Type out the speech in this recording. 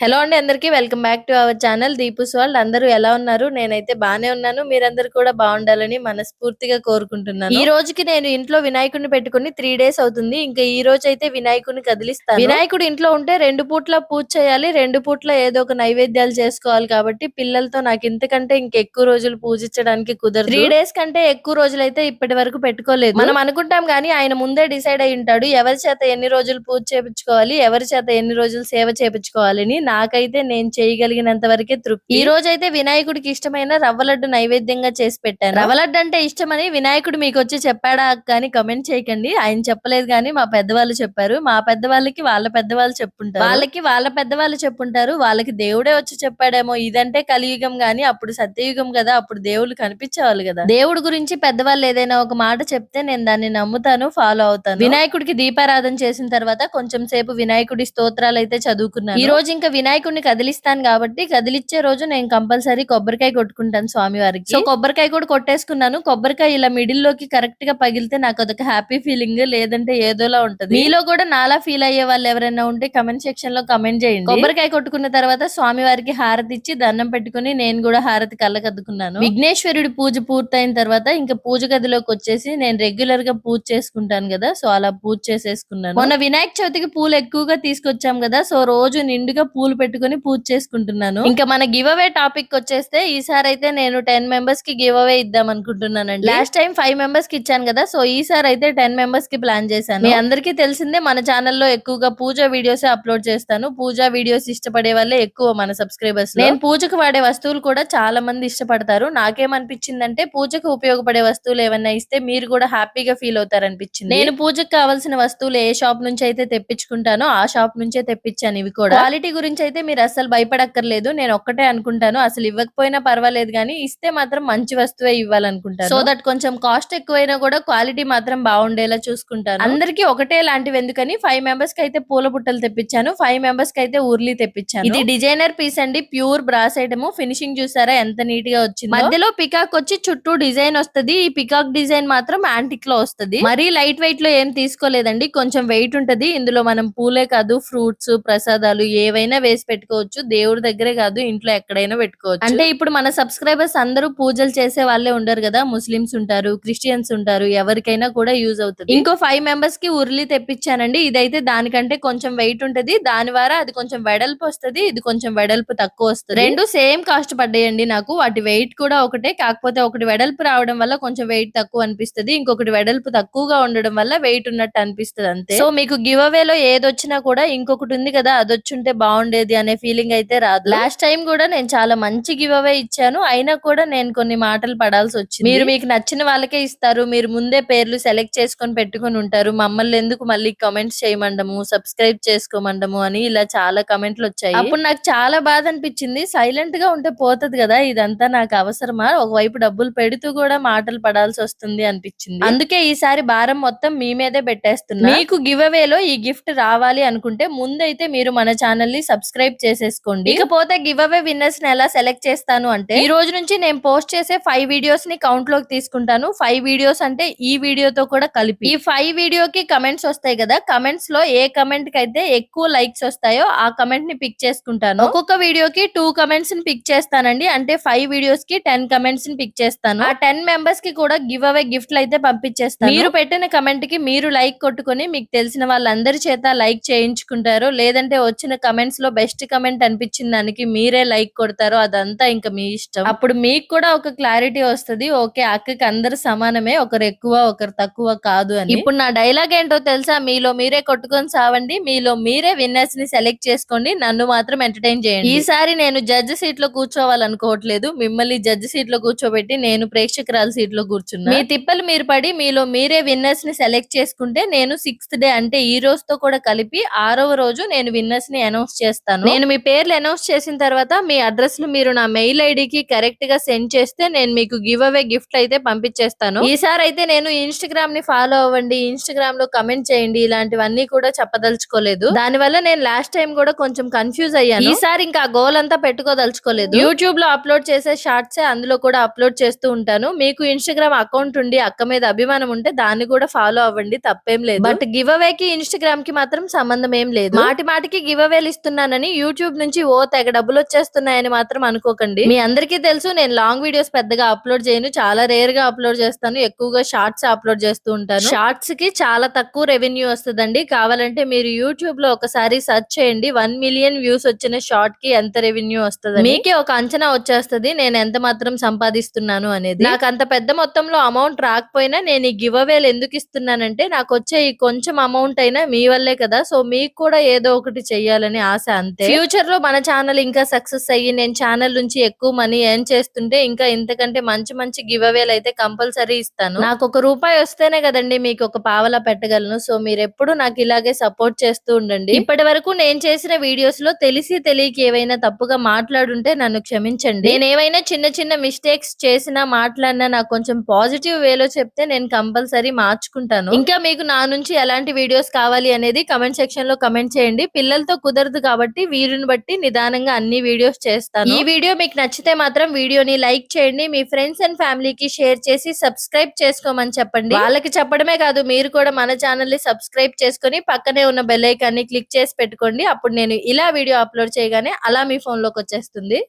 Hello అండి అందరికీ welcome back to our channel Deepu's వాళ్ళు అందరూ ఎలా ఉన్నారు? నేనైతే బాగానే ఉన్నాను. మీరందరూ కూడా బాగుండాలని మనస్ఫూర్తిగా కోరుకుంటున్నాను. ఈ రోజుకి నేను ఇంట్లో వినాయకుడిని పెట్టుకుని త్రీ డేస్ అవుతుంది. ఇంకా ఈ రోజు అయితే వినాయకుడిని కదిలిస్తాను. వినాయకుడు ఇంట్లో ఉంటే రెండు పూట్ల పూజ చేయాలి. రెండు పూట్ల ఏదో ఒక నైవేద్యాలు చేసుకోవాలి కాబట్టి పిల్లలతో నాకు ఇంతకంటే ఇంకెక్కువ రోజులు పూజించడానికి కుదరదు. త్రీ డేస్ కంటే ఎక్కువ రోజులు అయితే ఇప్పటి వరకు పెట్టుకోలేదు. మనం అనుకుంటాం కానీ ఆయన ముందే డిసైడ్ అయి ఉంటాడు. ఎవరి చేత ఎన్ని రోజులు పూజ చేపించుకోవాలి? ఎవరి చేత ఎన్ని రోజులు సేవ చేపించుకోవాలని నాకైతే నేను చేయగలిగినంత వరకే తృప్తి. ఈ రోజు అయితే వినాయకుడికి ఇష్టమైన రవ్వ లడ్డు నైవేద్యంగా చేసి పెట్టాను. రవ్వ లడ్డు అంటే ఇష్టమని వినాయకుడు మీకు వచ్చి చెప్పాడా కానీ కమెంట్ చేయకండి. ఆయన చెప్పలేదు కానీ మా పెద్దవాళ్ళు చెప్పారు. మా పెద్దవాళ్ళకి వాళ్ళ పెద్దవాళ్ళు చెప్పుంటారు. వాళ్ళకి వాళ్ళ పెద్దవాళ్ళు చెప్పుంటారు. వాళ్ళకి దేవుడే వచ్చి చెప్పాడేమో ఇదంటే కలియుగం గాని అప్పుడు సత్యయుగం కదా అప్పుడు దేవుళ్ళు కనిపించేవాళ్ళు కదా. దేవుడి గురించి పెద్దవాళ్ళు ఏదైనా ఒక మాట చెప్తే నేను దాన్ని నమ్ముతాను ఫాలో అవుతాను. వినాయకుడికి దీపారాధన చేసిన తర్వాత కొంచెం సేపు వినాయకుడి స్తోత్రాలు అయితే చదువుకున్నాను. ఈ రోజు ఇంకా వినాయకుడిని కదిలిస్తాను కాబట్టి కదిలిచ్చే రోజు నేను కంపల్సరీ కొబ్బరికాయ కొట్టుకుంటాను స్వామి వారికి సో కొబ్బరికాయ కూడా కొట్టేసుకున్నాను. కొబ్బరికాయ ఇలా మిడిల్లోకి కరెక్ట్గా పగిలితే నాకు అదొక హ్యాపీ ఫీలింగ్ లేదంటే ఏదోలా ఉంటది. మీలో కూడా నాలా ఫీల్ అయ్యే వాళ్ళు ఎవరైనా ఉంటే కమెంట్ సెక్షన్లో కమెంట్ చేయండి. కొబ్బరికాయ కొట్టుకున్న తర్వాత స్వామి వారికి హారతి ఇచ్చి దండం పెట్టుకుని నేను కూడా హారతి కళ్ళకద్దుకున్నాను. విఘ్నేశ్వరుడి పూజ పూర్తయిన తర్వాత ఇంకా పూజ గదిలోకి వచ్చేసి నేను రెగ్యులర్గా పూజ చేసుకుంటాను కదా. సో అలా పూజ చేసేసుకున్నాను. మొన్న వినాయక చవితికి పూలు ఎక్కువగా తీసుకొచ్చాం కదా. సో రోజు నిండుగా పూలు పెట్టుకుని పూజ చేసుకుంటున్నాను. ఇంకా మన గివ్ అవే టాపిక్ వచ్చేస్తే ఈసారి అయితే నేను టెన్ మెంబర్స్కి గివ్ అవే ఇద్దాం అనుకుంటున్నానండి. లాస్ట్ టైం ఫైవ్ మెంబర్స్కి ఇచ్చాను కదా సో ఈసారి అయితే టెన్ మెంబర్స్కి ప్లాన్ చేశాను. మీ అందరికీ తెలిసిందే మన ఛానల్లో ఎక్కువగా పూజ వీడియోస్ అప్లోడ్ చేస్తాను. పూజా వీడియోస్ ఇష్టపడే వాళ్ళే ఎక్కువ మన సబ్స్క్రైబర్స్. నేను పూజకు వాడే వస్తువులు కూడా చాలా మంది ఇష్టపడతారు. నాకేమనిపించిందంటే పూజకు ఉపయోగపడే వస్తువులు ఏమన్నా ఇస్తే మీరు కూడా హ్యాపీగా ఫీల్ అవుతారు అనిపించింది నేను పూజకు కావాల్సిన వస్తువులు ఏ షాప్ నుంచి అయితే తెప్పించుకుంటానో ఆ షాప్ నుంచే తెప్పించాను ఇవి కూడా. క్వాలిటీ గురించి అయితే మీరు అసలు భయపడక్కర్లేదు. నేను ఒక్కటే అనుకుంటాను. అసలు ఇవ్వకపోయినా పర్వాలేదు కానీ ఇస్తే మాత్రం మంచి వస్తువే ఇవ్వాలనుకుంటాను. సో దట్ కొంచెం కాస్ట్ ఎక్కువైనా కూడా క్వాలిటీ మాత్రం బాగుండేలా చూసుకుంటాను. అందరికీ ఒకటే లాంటివి ఎందుకని ఫైవ్ మెంబర్స్కి అయితే పూల బుట్టలు తెప్పించాను ఫైవ్ మెంబర్స్కి అయితే ఉర్లీ తెప్పించాను. ఇది డిజైనర్ పీస్ అండి. Pure brass item. ఫినిషింగ్ చూసారా ఎంత నీట్గా వచ్చింది. మధ్యలో పికాక్ వచ్చి చుట్టూ డిజైన్ వస్తది. ఈ పికాక్ డిజైన్ మాత్రం యాంటిక్లో వస్తది. మరీ లైట్ వెయిట్లో ఏం తీసుకోలేదండి. కొంచెం వెయిట్ ఉంటది. ఇందులో మనం పూలే కాదు ఫ్రూట్స్ ప్రసాదాలు ఏవైనా వేసి పెట్టుకోవచ్చు. దేవుడి దగ్గరే కాదు ఇంట్లో ఎక్కడైనా పెట్టుకోవచ్చు. అంటే ఇప్పుడు మన సబ్స్క్రైబర్స్ అందరూ పూజలు చేసే వాళ్ళే ఉండరు కదా? ముస్లిమ్స్ ఉంటారు క్రిస్టియన్స్ ఉంటారు ఎవరికైనా కూడా యూజ్ అవుతుంది. ఇంకో ఫైవ్ మెంబర్స్కి ఉర్లి తెప్పించానండి. ఇదైతే దానికంటే కొంచెం వెయిట్ ఉంటది. దాని ద్వారా అది కొంచెం వెడల్పు వస్తది. ఇది కొంచెం వెడల్పు తక్కువ వస్తుంది. రెండు సేమ్ కాస్ట్ పడ్డాయండి నాకు. వాటి వెయిట్ కూడా ఒకటే. కాకపోతే ఒకటి వెడల్పు రావడం వల్ల కొంచెం వెయిట్ తక్కువ అనిపిస్తుంది. ఇంకొకటి వెడల్పు తక్కువగా ఉండడం వల్ల వెయిట్ ఉన్నట్టు అనిపిస్తుంది అంతే. సో మీకు గివ్ అవే లో ఏది వచ్చినా కూడా ఇంకొకటి ఉంది కదా? అది వచ్చుంటే ఉండేది అనే ఫీలింగ్ అయితే రాదు. లాస్ట్ టైం కూడా నేను చాలా మంచి గివ్ అవే ఇచ్చాను. అయినా కూడా నేను కొన్ని మాటలు పడాల్సి వచ్చింది. మీరు మీకు నచ్చిన వాళ్ళకే ఇస్తారు. మీరు ముందే పేర్లు సెలెక్ట్ చేసుకొని పెట్టుకొని ఉంటారు. మమ్మల్ని ఎందుకు మళ్ళీ కమెంట్స్ చేయమండము? సబ్స్క్రైబ్ చేసుకోమండము? అని ఇలా చాలా కమెంట్లు వచ్చాయి. అప్పుడు నాకు చాలా బాధ అనిపించింది. సైలెంట్గా ఉంటే పోతది కదా? ఇదంతా నాకు అవసరమా? ఒకవైపు డబ్బులు పెడుతూ కూడా మాటలు పడాల్సి వస్తుంది అనిపించింది. అందుకే ఈసారి భారం మొత్తం మీ మీదే పెట్టేస్తున్నా. మీకు గివ్ అవే లో ఈ గిఫ్ట్ రావాలి అనుకుంటే ముందైతే మీరు మన ఛానల్ని సబ్స్క్రైబ్ చేసేసుకోండి. ఇకపోతే గివ్ అవే విన్నర్స్ని ఎలా సెలెక్ట్ చేస్తాను అంటే ఈ రోజు నుంచి నేను పోస్ట్ చేసే ఫైవ్ వీడియోస్ని కౌంట్లోకి తీసుకుంటాను. ఫైవ్ వీడియోస్ అంటే ఈ వీడియోతో కూడా కలిపి. ఈ ఫైవ్ వీడియోకి కమెంట్స్ వస్తాయి కదా కమెంట్స్లో ఏ కమెంట్కి అయితే ఎక్కువ లైక్స్ వస్తాయో ఆ కమెంట్ని పిక్ చేసుకుంటాను. ఒక్కొక్క వీడియోకి టూ కమెంట్స్ని పిక్ చేస్తానండి. అంటే ఫైవ్ వీడియోస్కి టెన్ కమెంట్స్ని పిక్ చేస్తాను. ఆ టెన్ మెంబర్స్కి కూడా గివ్ అవే గిఫ్ట్లు అయితే పంపించేస్తాను. మీరు పెట్టిన కమెంట్కి మీరు లైక్ కొట్టుకొని మీకు తెలిసిన వాళ్ళందరి చేత లైక్ చేయించుకుంటారు లేదంటే వచ్చిన కమెంట్స్లో బెస్ట్ కమెంట్ అనిపించిన దానికి మీరే లైక్ కొడతారో అదంతా ఇంకా మీ ఇష్టం. అప్పుడు మీకు కూడా ఒక క్లారిటీ వస్తది. ఓకే అక్కకి అందరు సమానమే ఒకరు ఎక్కువ ఒకరు తక్కువ కాదు అని. ఇప్పుడు నా డైలాగ్ ఏంటో తెలుసా? మీలో మీరే కొట్టుకొని సావండి. మీలో మీరే విన్నర్స్ని సెలెక్ట్ చేసుకోండి. నన్ను మాత్రం ఎంటర్టైన్ చేయండి. ఈసారి నేను జడ్జి సీట్లో కూర్చోవాలనుకోవట్లేదు. మిమ్మల్ని జడ్జి సీట్లో కూర్చోబెట్టి నేను ప్రేక్షకురాల సీట్లో కూర్చున్నా. మీ తిప్పలు మీరు పడి మీలో మీరే విన్నర్స్ని సెలెక్ట్ చేసుకుంటే నేను సిక్స్త్ డే అంటే ఈ రోజుతో కూడా కలిపి ఆరవ రోజు నేను విన్నర్స్ని అనౌన్స్ చేస్తాను నేను మీ పేర్లు అనౌన్స్ చేసిన తర్వాత మీ అడ్రస్లు మీరు నా మెయిల్ ఐడికి కరెక్ట్గా సెండ్ చేస్తే నేను మీకు గివ్ అవే గిఫ్ట్ అయితే పంపించేస్తాను. ఈసారి అయితే నేను ఇన్స్టాగ్రామ్ని ఫాలో అవ్వండి ఇన్స్టాగ్రామ్లో కమెంట్ చేయండి ఇలాంటివన్నీ కూడా చెప్పదలుచుకోలేదు. దాని వల్ల నేను లాస్ట్ టైం కూడా కొంచెం కన్ఫ్యూజ్ అయ్యాను. ఈసారి ఇంకా గోల్ అంతా పెట్టుకోదలుచుకోలేదు. యూట్యూబ్లో అప్లోడ్ చేసే షార్ట్స్ అందులో కూడా అప్లోడ్ చేస్తూ ఉంటాను. మీకు ఇన్స్టాగ్రామ్ అకౌంట్ ఉండి అక్క మీద అభిమానం ఉంటే దాన్ని కూడా ఫాలో అవ్వండి తప్పేం లేదు. బట్ గివ్ అవే కి ఇన్స్టాగ్రామ్కి మాత్రం సంబంధం ఏం లేదు. మాటి మాటికి గివ్ అవేలు ఇస్తున్నాను చేస్తున్నానని యూట్యూబ్ నుంచి ఓ తెగ డబ్బులు వచ్చేస్తున్నాయని మాత్రం అనుకోకండి. మీ అందరికీ తెలుసు నేను లాంగ్ వీడియోస్ పెద్దగా అప్లోడ్ చేయను. చాలా రేర్గా అప్లోడ్ చేస్తాను. ఎక్కువగా షార్ట్స్ అప్లోడ్ చేస్తూ ఉంటాను. షార్ట్స్కి చాలా తక్కువ రెవెన్యూ వస్తుందండి. కావాలంటే మీరు యూట్యూబ్లో ఒకసారి సెర్చ్ చేయండి. వన్ మిలియన్ వ్యూస్ వచ్చిన షార్ట్కి ఎంత రెవెన్యూ వస్తుంది మీకే ఒక అంచనా వచ్చేస్తుంది నేను ఎంత మాత్రం సంపాదిస్తున్నాను అనేది. నాకు అంత పెద్ద మొత్తంలో అమౌంట్ రాకపోయినా నేను ఈ గివ్ అవేలు ఎందుకు ఇస్తున్నానంటే నాకు వచ్చే ఈ కొంచెం అమౌంట్ అయినా మీ వల్లే కదా. సో మీకు కూడా ఏదో ఒకటి చెయ్యాలని ఆశ అంతే. ఫ్యూచర్లో మన ఛానల్ ఇంకా సక్సెస్ అయ్యి నేను ఛానల్ నుంచి ఎక్కువ మనీ ఎర్న్ చేస్తుంటే ఇంకా ఇంతకంటే మంచి మంచి గివ్ అవేలు అయితే కంపల్సరీ ఇస్తాను. నాకు ఒక రూపాయి వస్తేనే కదండి మీకు ఒక పావలా పెట్టగలను. సో మీరు ఎప్పుడు నాకు ఇలాగే సపోర్ట్ చేస్తూ ఉండండి. ఇప్పటి వరకు నేను చేసిన వీడియోస్లో తెలిసి తెలియక ఏవైనా తప్పుగా మాట్లాడుంటే నన్ను క్షమించండి. నేను ఏవైనా చిన్న చిన్న మిస్టేక్స్ చేసినా మాట్లాడినా నాకు కొంచెం పాజిటివ్ వేలో చెప్తే నేను కంపల్సరీ మార్చుకుంటాను. ఇంకా మీకు నా నుంచి ఎలాంటి వీడియోస్ కావాలి అనేది కమెంట్ సెక్షన్లో కమెంట్ చేయండి. పిల్లలతో కుదరదు కాబట్టి వీరిని బట్టి నిదానంగా అన్ని వీడియోస్ చేస్తాను. ఈ వీడియో మీకు నచ్చితే మాత్రం వీడియోని లైక్ చేయండి మీ ఫ్రెండ్స్ అండ్ ఫ్యామిలీకి షేర్ చేసి సబ్స్క్రైబ్ చేసుకోమని చెప్పండి. వాళ్ళకి చెప్పడమే కాదు మీరు కూడా మన ఛానల్ని సబ్స్క్రైబ్ చేసుకొని పక్కనే ఉన్న బెల్ ఐకాన్ని క్లిక్ చేసి పెట్టుకోండి. అప్పుడు నేను ఇలా వీడియో అప్లోడ్ చేయగానే అలా మీ ఫోన్లోకి వచ్చేస్తుంది.